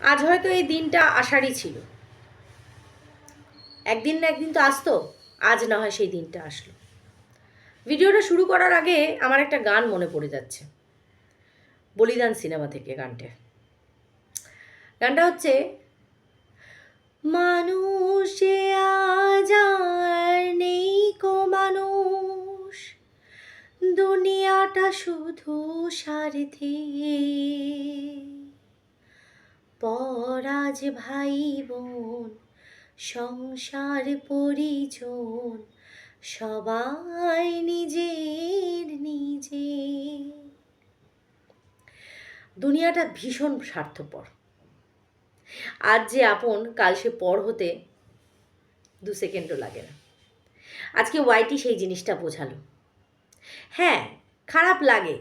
আজ হয়তো এই দিনটা আসারই ছিল। একদিন না একদিন তো আসতো, আজ না হয় সেই দিনটা আসলো। ভিডিওটা শুরু করার আগে আমার একটা গান মনে পড়ে যাচ্ছে। বলিদান সিনেমা থেকে গানটা। গানটা হচ্ছে, মানুষে আজ আর নেই কো মানুষ। দুনিয়াটা শুধু স্বার্থে পরাজ ভাই বোন সংসার পরিজন, সবাই নিজের নিজে। দুনিয়াটা ভীষণ স্বার্থপর। আজ যে আপন, কাল সে পর হতে দু সেকেন্ডও লাগে না। আজকে ওয়াইটি সেই জিনিসটা বোঝালো। হ্যাঁ খারাপ লাগে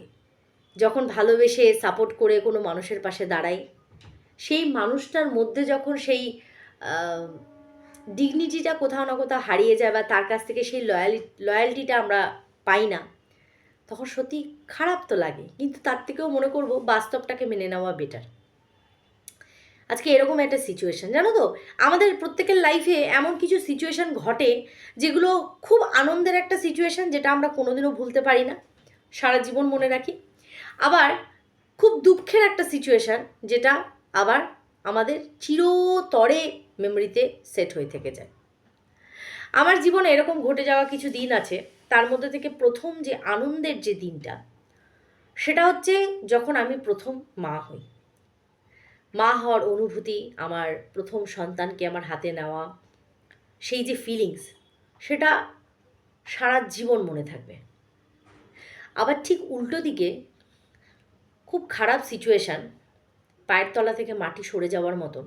যখন ভালোবেসে সাপোর্ট করে কোনো মানুষের পাশে দাঁড়াই। সেই মানুষটার মধ্যে যখন সেই ডিগনিটিটা কোথাও না কোথাও হারিয়ে যায় বা তার কাছ থেকে সেই লয়ালি লয়্যালটিটা আমরা পাই না, তখন সত্যি খারাপ তো লাগে। কিন্তু তার থেকেও মনে করব বাস্তবটাকে মেনে নেওয়া বেটার আজকে এরকম একটা সিচুয়েশন জানো তো? আমাদের প্রত্যেকের লাইফে এমন কিছু সিচুয়েশান ঘটে যেগুলো খুব আনন্দের একটা সিচুয়েশন যেটা আমরা কোনোদিনও ভুলতে পারি না, সারা জীবন মনে রাখি। আবার খুব দুঃখের একটা সিচুয়েশান যেটা আবার আমাদের চিরতরে মেমোরিতে সেট হয়ে থেকে যায়। আমার জীবনে এরকম ঘটে যাওয়া কিছু দিন আছে, তার মধ্যে থেকে প্রথম যে আনন্দের যে দিনটা, সেটা হচ্ছে যখন আমি প্রথম মা হই। মা হওয়ার অনুভূতি, আমার প্রথম সন্তানকে আমার হাতে নেওয়া, সেই যে ফিলিংস সেটা সারা জীবন মনে থাকবে। আবার ঠিক উল্টো দিকে খুব খারাপ সিচুয়েশান পায়ের তলা থেকে মাটি সরে যাওয়ার মতন।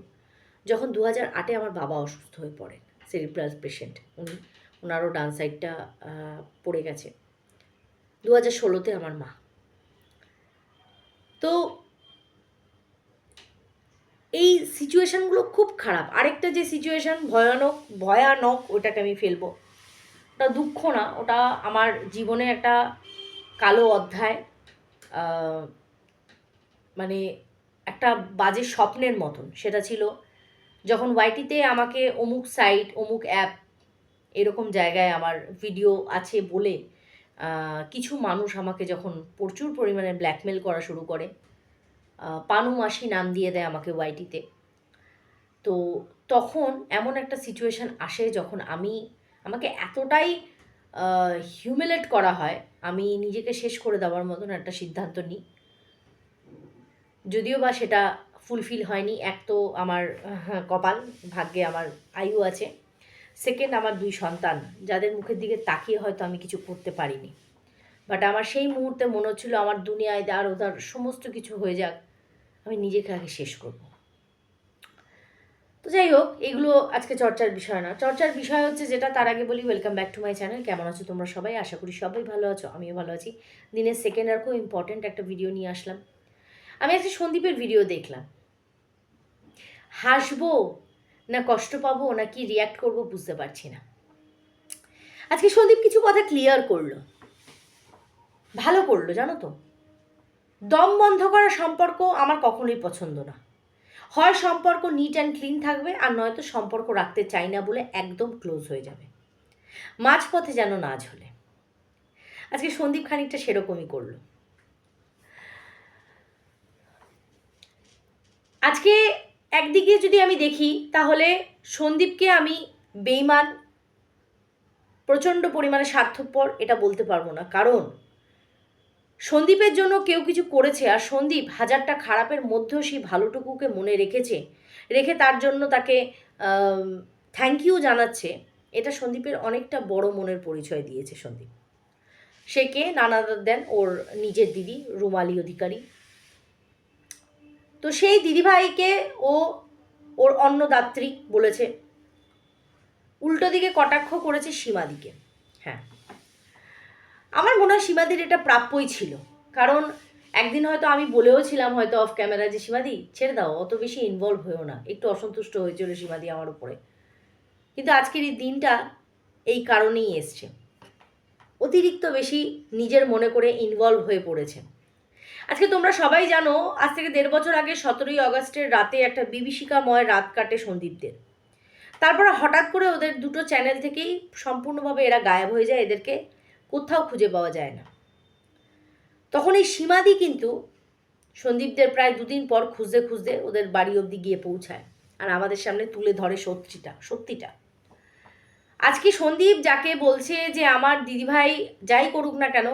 যখন দু হাজার আটে আমার বাবা অসুস্থ হয়ে পড়েন সেরিব্রাল পেশেন্ট উনি ওনারও ডান সাইডটা পড়ে গেছে। দু হাজার ষোলোতে আমার মা। তো এই সিচুয়েশানগুলো খুব খারাপ। আরেকটা যে সিচুয়েশান ভয়ানক ভয়ানক, ওটাকে আমি ফেলব। ওটা দুঃখ না, ওটা আমার জীবনে একটা কালো অধ্যায়। মানে একটা বাজে স্বপ্নের মতন। সেটা ছিল যখন ওয়াইটিতে আমাকে অমুক সাইট অমুক অ্যাপ এরকম জায়গায় আমার ভিডিও আছে বলে কিছু মানুষ আমাকে যখন প্রচুর পরিমাণে ব্ল্যাকমেল করা শুরু করে পানু মাসি নাম দিয়ে দেয় আমাকে ওয়াইটিতে তো। তখন এমন একটা সিচুয়েশান আসে যখন আমি, আমাকে এতটাই হিউমিলেট করা হয়, আমি নিজেকে শেষ করে দেওয়ার মতন একটা সিদ্ধান্ত নিই। যদিও বা সেটা ফুলফিল হয়নি, এক তো আমার কপাল, ভাগ্যে আমার আয়ু আছে। সেকেন্ড আমার দুই সন্তান, যাদের মুখের দিকে তাকিয়ে হয়তো আমি কিছু করতে পারিনি। বাট আমার সেই মুহূর্তে মনে হচ্ছিল আমার দুনিয়ায় আর ওদার সমস্ত কিছু হয়ে যাক, আমি নিজেকে আগে শেষ করব। তো যাই হোক, এগুলো আজকে চর্চার বিষয় না। চর্চার বিষয় হচ্ছে যেটা, তার আগে বলি welcome back to my channel কেমন আছো তোমরা সবাই? আশা করি সবাই ভালো আছো, আমিও ভালো আছি। দিনের সেকেন্ড আর খুব ইম্পর্ট্যান্ট একটা ভিডিও নিয়ে আসলাম। আমি আজকে সন্দীপের ভিডিও দেখলাম। হাসবো না কষ্ট পাবো না কি রিয়াক্ট করব বুঝতে পারছি না। আজকে সন্দীপ কিছু কথা ক্লিয়ার করল। ভালো করল, জানো তো? দম বন্ধ করা সম্পর্ক আমার কখনোই পছন্দ না। হয় সম্পর্ক নিট অ্যান্ড ক্লিন থাকবে আর নয়তো সম্পর্ক রাখতে চাই না বলে একদম ক্লোজ হয়ে যাবে। মাঝপথে যেন না ঝোলে। আজকে সন্দীপ খানিকটা সেরকমই করল। আজকে একদিকে যদি আমি দেখি, তাহলে সন্দীপকে আমি বেইমান প্রচণ্ড পরিমাণে স্বার্থপর এটা বলতে পারব না। কারণ সন্দীপের জন্য কেউ কিছু করেছে আর সন্দীপ হাজারটা খারাপের মধ্যেও সেই ভালোটুকুকে মনে রেখেছে, রেখে তার জন্য তাকে থ্যাংক ইউ জানাচ্ছে, এটা সন্দীপের অনেকটা বড় মনের পরিচয় দিয়েছে সন্দীপ। সে কে? নানা দেন, ওর নিজের দিদি, রুমালি অধিকারী। তো সেই দিদিভাইকে ও ওর অন্নদাত্রী বলেছে। উল্টো দিকে কটাক্ষ করেছে সীমাদিকে। হ্যাঁ। আমার মনে হয় সীমাদির এটা প্রাপ্যই ছিল। কারণ একদিন হয়তো আমি বলেও ছিলাম হয়তো অফ ক্যামেরা যে, সীমাদি, ছেড়ে দাও, অত বেশি ইনভলভ হয়েও না। একটু অসন্তুষ্ট হয়েছিল সীমাদি আমার উপরে। কিন্তু আজকের এই দিনটা এই কারণেই এসছে। অতিরিক্ত বেশি নিজের মনে করে ইনভলভ হয়ে পড়েছে। আজকে তোমরা সবাই জানো, আজ থেকে দেড় বছর আগে সতেরোই আগস্টের রাতে একটা বিভীষিকাময় রাত কাটে সন্দীপদের। তারপরে হঠাৎ করে ওদের দুটো চ্যানেল থেকেই সম্পূর্ণভাবে এরা গায়েব হয়ে যায়, এদেরকে কোথাও খুঁজে পাওয়া যায় না। তখন এই সীমাদি কিন্তু সন্দীপদের প্রায় দুদিন পর খুঁজতে খুঁজতে ওদের বাড়ি অবধি গিয়ে পৌঁছায় আর আমাদের সামনে তুলে ধরে সত্যিটা সত্যিটা। আজকে সন্দীপ যাকে বলছে যে, আমার দিদিভাই যাই করুক না কেন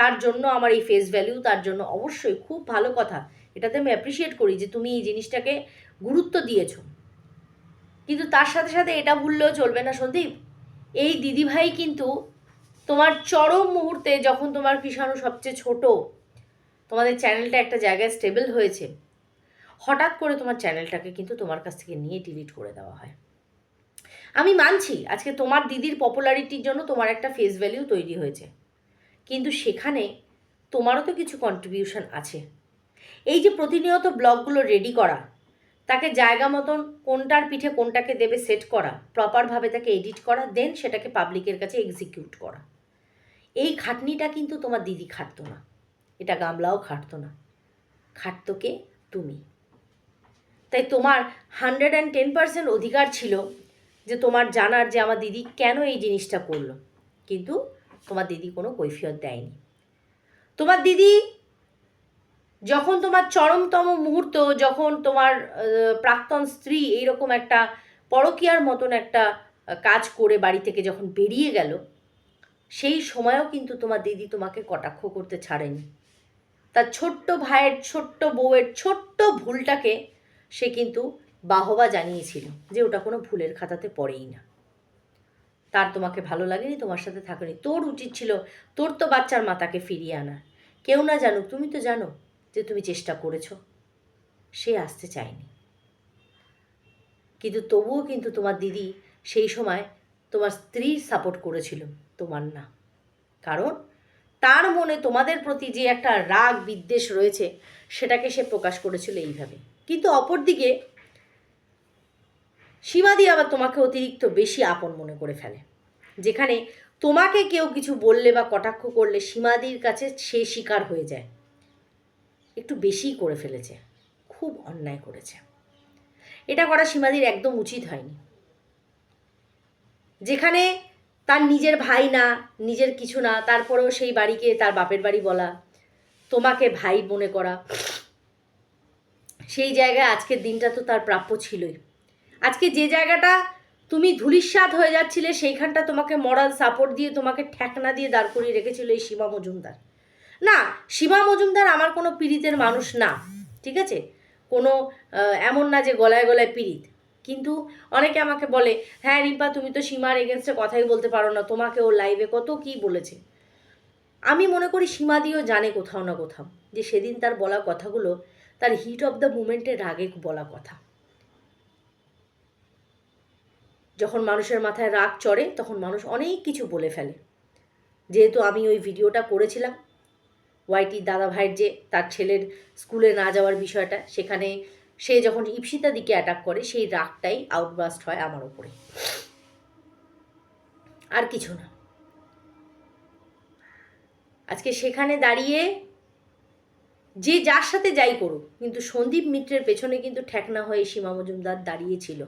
তার জন্য আমার এই ফেস ভ্যালিউ তার জন্য অবশ্যই খুব ভালো কথা। এটাতে আমি অ্যাপ্রিসিয়েট করি যে তুমি এই জিনিসটাকে গুরুত্ব দিয়েছ। কিন্তু তার সাথে সাথে এটা ভুললেও চলবে না সন্দীপ। এই দিদিভাই কিন্তু তোমার চরম মুহূর্তে যখন তোমার কৃষাণু সবচেয়ে ছোট, তোমাদের চ্যানেলটা একটা জায়গায় স্টেবল হয়েছে, হঠাৎ করে তোমার চ্যানেলটাকে কিন্তু তোমার কাছ থেকে নিয়ে ডিলিট করে দেওয়া হয়। আমি মানছি, আজকে তোমার দিদির পপুলারিটির জন্য তোমার একটা ফেস ভ্যালিউ তৈরি হয়েছে। কিন্তু সেখানে তোমারও তো কিছু কন্ট্রিবিউশন আছে। এই যে প্রতিনিয়ত ব্লগগুলো রেডি করা, তাকে জায়গা মতন কোনটার পিঠে কোনটাকে দেবে সেট করা প্রপারভাবে তাকে এডিট করা দেন সেটাকে পাবলিকের কাছে এক্সিকিউট করা। এই খাটনিটা কিন্তু তোমার দিদি খাটতো না। এটা গামলাও খাটতো না। খাটতো কে? তুমি। তাই তোমার হান্ড্রেড অ্যান্ড টেন পার্সেন্ট অধিকার ছিল যে তোমার জানার যে আমার দিদি কেন এই জিনিসটা করল। কিন্তু তোমার দিদি কোনো কৈফিয়ত দেয়নি। তোমার দিদি যখন তোমার চরমতম মুহূর্ত, যখন তোমার প্রাক্তন স্ত্রী এইরকম একটা পরকীয়ার মতন একটা কাজ করে বাড়ি থেকে যখন বেরিয়ে গেল, সেই সময়ও কিন্তু তোমার দিদি তোমাকে কটাক্ষ করতে ছাড়েনি। তার ছোট্ট ভাইয়ের, ছোট্ট বউয়ের ছোট্ট ভুলটাকে সে কিন্তু বাহবা জানিয়েছিল যে ওটা কোনো ভুলের খাতাতে পড়েই না। তার তোমাকে ভালো লাগেনি, তোমার সাথে থাকেনি। তোর উচিত ছিল, তোর তো বাচ্চার মাতাকে ফিরিয়ে আনার কেউ না জানুক, তুমি তো জানো যে তুমি চেষ্টা করেছ। সে আসতে চায়নি। কিন্তু তবুও কিন্তু তোমার দিদি সেই সময় তোমার স্ত্রীর সাপোর্ট করেছিল, তোমার না। কারণ তার মনে তোমাদের প্রতি যে একটা রাগ বিদ্বেষ রয়েছে, সেটাকে সে প্রকাশ করেছিল এইভাবে। কিন্তু অপরদিকে সীমাদি আবার তোমাকে অতিরিক্ত বেশি আপন মনে করে ফেলে। যেখানে তোমাকে কেউ কিছু বললে বা কটাক্ষ করলে সীমাদির কাছে সে শিকার হয়ে যায়। একটু বেশিই করে ফেলেছে, খুব অন্যায় করেছে। এটা করা সীমাদির একদম উচিত হয়নি। যেখানে তার নিজের ভাই না, নিজের কিছু না, তারপরেও সেই বাড়িকে তার বাপের বাড়ি বলা, তোমাকে ভাই মনে করা, সেই জায়গায় আজকের দিনটা তো তার প্রাপ্য ছিলই। আজকে যে জায়গাটা তুমি ধুলিস্বাদ হয়ে যাচ্ছিলে, সেইখানটা তোমাকে মরাল সাপোর্ট দিয়ে, তোমাকে ঠেকনা দিয়ে দাঁড় করিয়ে রেখেছিল এই সীমা মজুমদার। না, সীমা মজুমদার আমার কোনো পীড়িতের মানুষ না, ঠিক আছে? কোনো এমন না যে গলায় গলায় পীড়িত। কিন্তু অনেকে আমাকে বলে হ্যাঁ রিম্পা, তুমি তো সীমার এগেনস্টে কথাই বলতে পারো না, তোমাকে ও লাইভে কত কি বলেছে? আমি মনে করি সীমা দিয়েও জানে কোথাও না কোথাও যে সেদিন তার বলা কথাগুলো তার হিট অফ দ্য মুমেন্টের রাগে বলা কথা। যখন মানুষের মাথায় রাগ চড়ে, তখন মানুষ অনেক কিছু বলে ফেলে। যেহেতু আমি ওই ভিডিওটা করেছিলাম, ওয়াইটি দাদা ভাইয়ের যে তার ছেলের স্কুলে না যাওয়ার বিষয়টা, সেখানে সে যখন ইপসিতা দিকে অ্যাটাক করে, সেই রাগটাই আউটবাস্ট হয় আমার ওপরে আর কিছু না। আজকে সেখানে দাঁড়িয়ে যে যার সাথে যাই করুক, কিন্তু সন্দীপ মিত্রের পেছনে কিন্তু ঠেকনা হয়ে সীমা মজুমদার দাঁড়িয়েছিল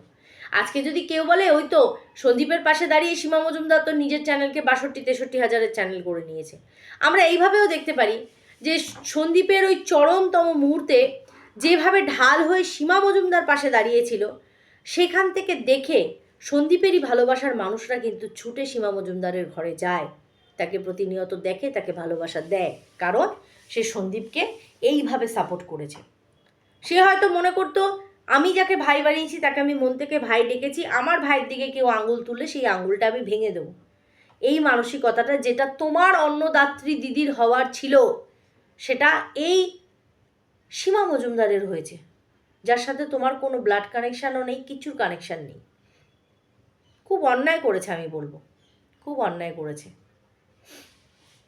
আজকে যদি কেউ বলে, ওই তো সন্দীপের পাশে দাঁড়িয়ে সীমা মজুমদার তো নিজের চ্যানেলকে বাষট্টি, তেষট্টি হাজারের চ্যানেল করে নিয়েছে। আমরা এইভাবেও দেখতে পারি যে সন্দীপের ওই চরমতম মুহূর্তে যেভাবে ঢাল হয়ে সীমা মজুমদার পাশে দাঁড়িয়েছিল, সেখান থেকে দেখে সন্দীপেরই ভালোবাসার মানুষরা কিন্তু ছুটে সীমা মজুমদারের ঘরে যায়। তাকে প্রতিনিয়ত দেখে, তাকে ভালোবাসা দেয়। কারণ সে সন্দীপকে এইভাবে সাপোর্ট করেছে। সে হয়তো মনে করতো আমি যাকে ভাই বানিয়েছি, তাকে আমি মন থেকে ভাই ডেকেছি। আমার ভাইয়ের দিকে কেউ আঙুল তুললে সেই আঙুলটা আমি ভেঙে দেবো। এই মানসিকতাটা যেটা তোমার অন্নদাত্রী দিদির হওয়ার ছিল, সেটা এই সীমা মজুমদারের হয়েছে। যার সাথে তোমার কোনো ব্লাড কানেকশানও নেই কিছুর কানেকশান নেই। খুব অন্যায় করেছে আমি বলব। খুব অন্যায় করেছে।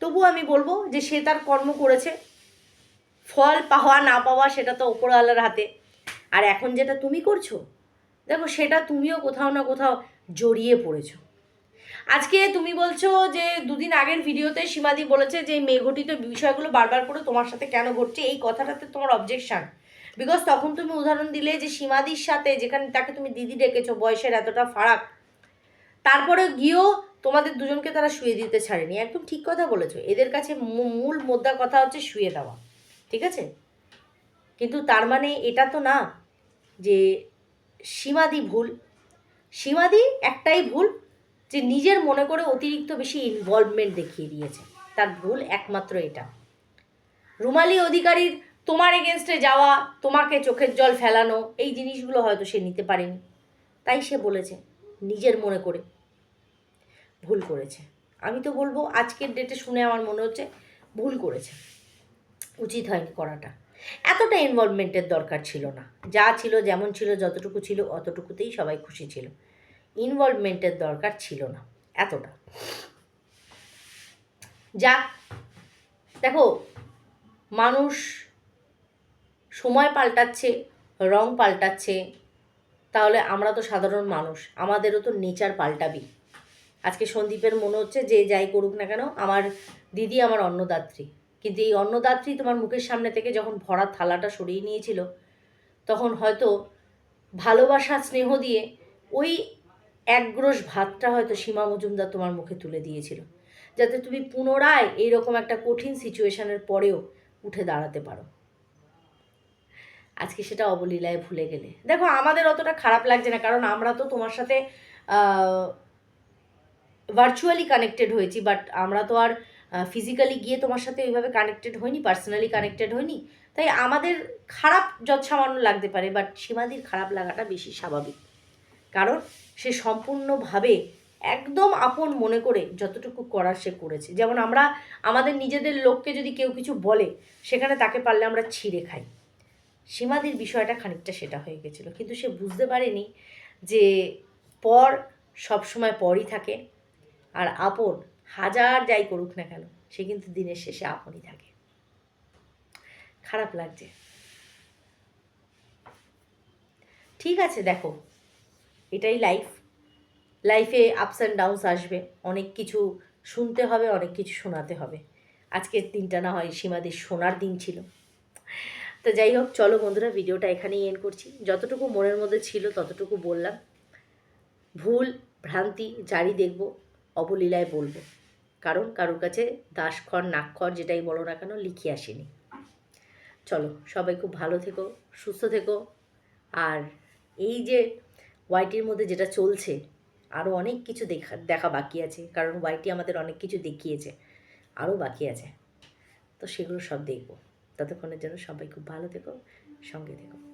তবু আমি বলব যে সে তার কর্ম করেছে। ফল পাওয়া না পাওয়া সেটা তো ওপরওয়ালার হাতে। আর এখন যেটা তুমি করছ, দেখো সেটা তুমিও কোথাও না কোথাও জড়িয়ে পড়েছো। আজকে তুমি বলছো যে দুদিন আগের ভিডিওতে সীমাদি বলেছে যে মেঘটিত বিষয়গুলো বারবার করে তোমার সাথে কেন ঘটছে, এই কথাটাতে তোমার অবজেকশন বিকজ তখন তুমি উদাহরণ দিলে যে সীমাদির সাথে যেখানে তাকে তুমি দিদি ডেকেছো, বয়সের এতটা ফারাক, তারপরে গিয়েও তোমাদের দুজনকে তারা শুয়ে দিতে ছাড়েনি। একদম ঠিক কথা বলেছ, এদের কাছে মূল মোদ্দা কথা হচ্ছে শুয়ে দেওয়া, ঠিক আছে? কিন্তু তার মানে এটা তো না যে সীমাদি ভুল, সীমাদি একটাই ভুল যে নিজের মনে করে অতিরিক্ত বেশি ইনভলভমেন্ট দেখিয়ে দিয়েছে। তার ভুল একমাত্র এটা। রুমালি অধিকারীর তোমার এগেনস্টে যাওয়া, তোমাকে চোখের জল ফেলানো, এই জিনিসগুলো হয়তো সে নিতে পারেনি। তাই সে বলেছে, নিজের মনে করে ভুল করেছে। আমি তো বলব, আজকের ডেটে শুনে আমার মনে হচ্ছে ভুল করেছে। উচিত হয়নি করাটা। এতটা ইনভলভমেন্টের দরকার ছিল না। যা ছিল, যেমন ছিল, যতটুকু ছিল, অতটুকুতেই সবাই খুশি ছিল। ইনভলভমেন্টের দরকার ছিল না, এতটা। যাক, দেখো, মানুষ সময় পাল্টাচ্ছে, রং পাল্টাচ্ছে, তাহলে আমরা তো সাধারণ মানুষ, আমাদেরও তো নেচার পাল্টাবি আজকে সন্দীপের মনে হচ্ছে, যে যাই করুক না কেন, আমার দিদি আমার অন্নদাত্রী। কিন্তু এই অন্নদাত্রী তোমার মুখের সামনে থেকে যখন ভরা থালাটা সরিয়ে নিয়েছিল, তখন হয়তো ভালোবাসা, স্নেহ দিয়ে ওই এক গ্রস ভাতটা হয়তো সীমা মজুমদার তোমার মুখে তুলে দিয়েছিল, যাতে তুমি পুনরায় এইরকম একটা কঠিন সিচুয়েশনের পরেও উঠে দাঁড়াতে পারো। আজকে সেটা অবলীলায় ভুলে গেলে। দেখো, আমাদের অতটা খারাপ লাগছে না, কারণ আমরা তো তোমার সাথে ভার্চুয়ালি কানেক্টেড হয়েছি বাট আমরা তো আর ফিজিক্যালি গিয়ে তোমার সাথে ওইভাবে কানেক্টেড হয়নি পার্সোনালি কানেক্টেড হয়নি, তাই আমাদের খারাপ যৎসামান্য লাগতে পারে বাট সীমাদির খারাপ লাগাটা বেশি স্বাভাবিক। কারণ সে সম্পূর্ণভাবে একদম আপন মনে করে যতটুকু করার সে করেছে। যেমন আমরা, আমাদের নিজেদের লোককে যদি কেউ কিছু বলে, সেখানে তাকে পারলে আমরা ছিঁড়ে খাই। সীমাদির বিষয়টা খানিকটা সেটা হয়ে গেছিল। কিন্তু সে বুঝতে পারেনি যে পর সবসময় পরই থাকে, আর আপন হাজার যাই করুক না কেন, সে কিন্তু দিনের শেষে আপনই থাকে। খারাপ লাগছে। ঠিক আছে, দেখো। এটাই লাইফ লাইফে আপস অ্যান্ড ডাউনস আসবে। অনেক কিছু শুনতে হবে, অনেক কিছু শোনাতে হবে। আজকের দিনটা না হয় সীমাদের শোনার দিন ছিল। তো যাই হোক, চলো বন্ধুরা, ভিডিওটা এখানেই এন্ড করছি। যতটুকু মনের মধ্যে ছিল ততটুকু বললাম। ভুল, ভ্রান্তি জারি দেখব অবলীলায় বলব। কারণ কারোর কাছে দাসখর নাক্ষর যেটাই বলো না কেন লিখে আসেনি। চলো, সবাই খুব ভালো থেকো, সুস্থ থেকো। আর এই যে ওয়াইটির মধ্যে যেটা চলছে আরও অনেক কিছু দেখা দেখা বাকি আছে। কারণ ওয়াইটি আমাদের অনেক কিছু দেখিয়েছে আরও বাকি আছে। তো সেগুলো সব দেখব। ততক্ষণের জন্য সবাই খুব ভালো থেকো, সঙ্গে থেকো।